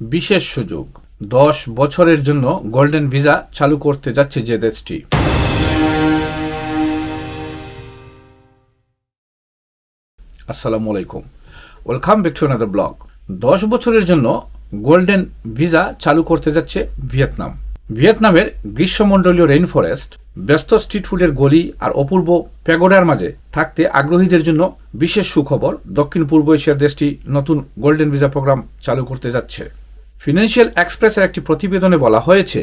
বিশেষ সুযোগ। দশ বছরের জন্য গোল্ডেন ভিসা চালু করতে যাচ্ছে যে দেশটি। আসসালামু আলাইকুম। Welcome back to another blog দশ বছরের জন্য গোল্ডেন ভিসা চালু করতে যাচ্ছে ভিয়েতনাম। ভিয়েতনামের গ্রীষ্মমণ্ডলীয় রেইন ফরেস্ট ব্যস্ত স্ট্রিট ফুডের গলি আর অপূর্ব প্যাগোডার মাঝে থাকতে আগ্রহীদের জন্য বিশেষ সুখবর দক্ষিণ পূর্ব এশিয়ার দেশটি নতুন গোল্ডেন ভিসা প্রোগ্রাম চালু করতে যাচ্ছে। ফিনান্সিয়াল এক্সপ্রেসের একটি প্রতিবেদনে বলা হয়েছে,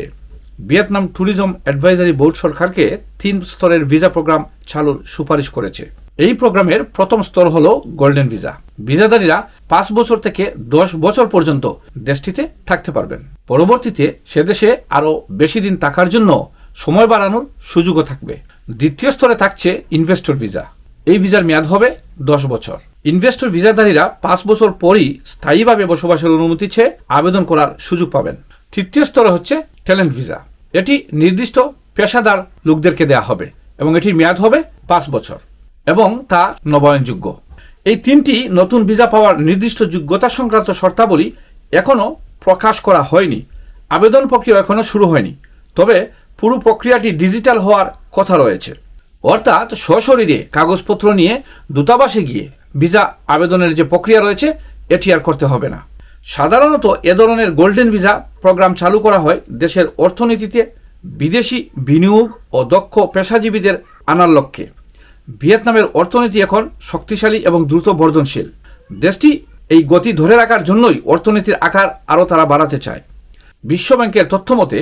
ভিয়েতনাম ট্যুরিজম অ্যাডভাইজারি বোর্ড সরকারকে তিন স্তরের ভিসা প্রোগ্রাম চালুর সুপারিশ করেছে। এই প্রোগ্রামের প্রথম স্তর হল গোল্ডেন ভিসা। ভিসাদারীরা পাঁচ বছর থেকে দশ বছর পর্যন্ত দেশটিতে থাকতে পারবেন। পরবর্তীতে সে দেশে আরও বেশি দিন থাকার জন্য সময় বাড়ানোর সুযোগও থাকবে। দ্বিতীয় স্তরে থাকছে ইনভেস্টর ভিসা। এই ভিসার মেয়াদ হবে দশ বছর। ইনভেস্টর ভিসাধারীরা পাঁচ বছর পরই স্থায়ীভাবে বসবাসের অনুমতি চেয়ে আবেদন করার সুযোগ পাবেন। তৃতীয় স্তরে হচ্ছে ট্যালেন্ট ভিসা। এটি নির্দিষ্ট পেশাদার লোকদেরকে দেয়া হবে এবং এটির মেয়াদ হবে পাঁচ বছর এবং তা নবায়নযোগ্য। এই তিনটি নতুন ভিসা পাওয়ার নির্দিষ্ট যোগ্যতা সংক্রান্ত শর্তাবলী এখনও প্রকাশ করা হয়নি। আবেদন প্রক্রিয়া এখনও শুরু হয়নি। তবে পুরো প্রক্রিয়াটি ডিজিটাল হওয়ার কথা রয়েছে। অর্থাৎ সশরীরে কাগজপত্র নিয়ে দূতাবাসে গিয়ে ভিসা আবেদনের যে প্রক্রিয়া রয়েছে, এটি আর করতে হবে না। সাধারণত এ ধরনের গোল্ডেন ভিসা প্রোগ্রাম চালু করা হয় দেশের অর্থনীতিতে বিদেশি বিনিয়োগ ও দক্ষ পেশাজীবীদের আনার লক্ষ্যে। ভিয়েতনামের অর্থনীতি এখন শক্তিশালী এবং দ্রুত বর্ধনশীল। দেশটি এই গতি ধরে রাখার জন্যই অর্থনীতির আকার আরও তারা বাড়াতে চায়। বিশ্বব্যাংকের তথ্য মতে,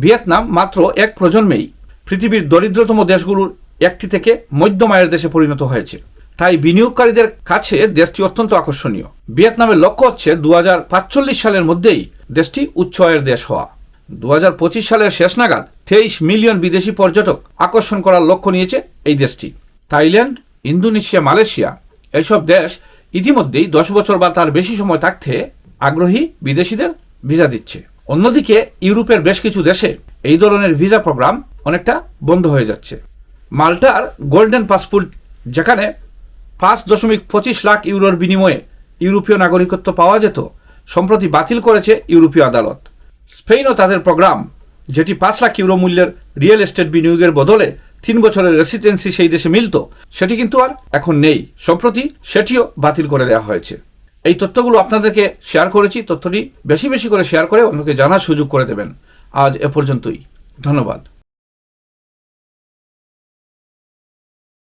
ভিয়েতনাম মাত্র এক প্রজন্মেই পৃথিবীর দরিদ্রতম দেশগুলোর একটি থেকে মধ্যম আয়ের দেশে পরিণত হয়েছে। তাই বিনিয়োগকারীদের কাছে দেশটি অত্যন্ত আকর্ষণীয়। ভিয়েতনামের লক্ষ্য হচ্ছে দু সালের মধ্যেই দেশটি উচ্চ আয়ের দেশ হওয়া। দুহাজার পঁচিশ সালের শেষ নাগাদ তেইশ মিলিয়ন বিদেশি পর্যটক আকর্ষণ করার লক্ষ্য নিয়েছে এই দেশটি। থাইল্যান্ড, ইন্দোনেশিয়া, মালয়েশিয়া এইসব দেশ ইতিমধ্যেই দশ বছর বা তার বেশি সময় থাকতে আগ্রহী বিদেশিদের ভিসা দিচ্ছে। অন্যদিকে ইউরোপের বেশ কিছু দেশে এই ধরনের ভিসা প্রোগ্রাম অনেকটা বন্ধ হয়ে যাচ্ছে। মাল্টার গোল্ডেন পাসপোর্ট যেখানে পাঁচ দশমিক পঁচিশ লাখ ইউরোর বিনিময়ে ইউরোপীয় নাগরিকত্ব পাওয়া যেত, সম্প্রতি বাতিল করেছে ইউরোপীয় আদালত। স্পেনও তাদের প্রোগ্রাম, যেটি পাঁচ লাখ ইউরো মূল্যের রিয়েল এস্টেট বিনিয়োগের বদলে তিন বছরের রেসিডেন্সি সেই দেশে মিলত, সেটি কিন্তু আর এখন নেই। সম্প্রতি সেটিও বাতিল করে দেওয়া হয়েছে। এই তথ্যগুলো আপনাদেরকে শেয়ার করেছি, তথ্যটি বেশি বেশি করে শেয়ার করে অন্যকে জানার সুযোগ করে দেবেন। আজ এ পর্যন্তই। ধন্যবাদ।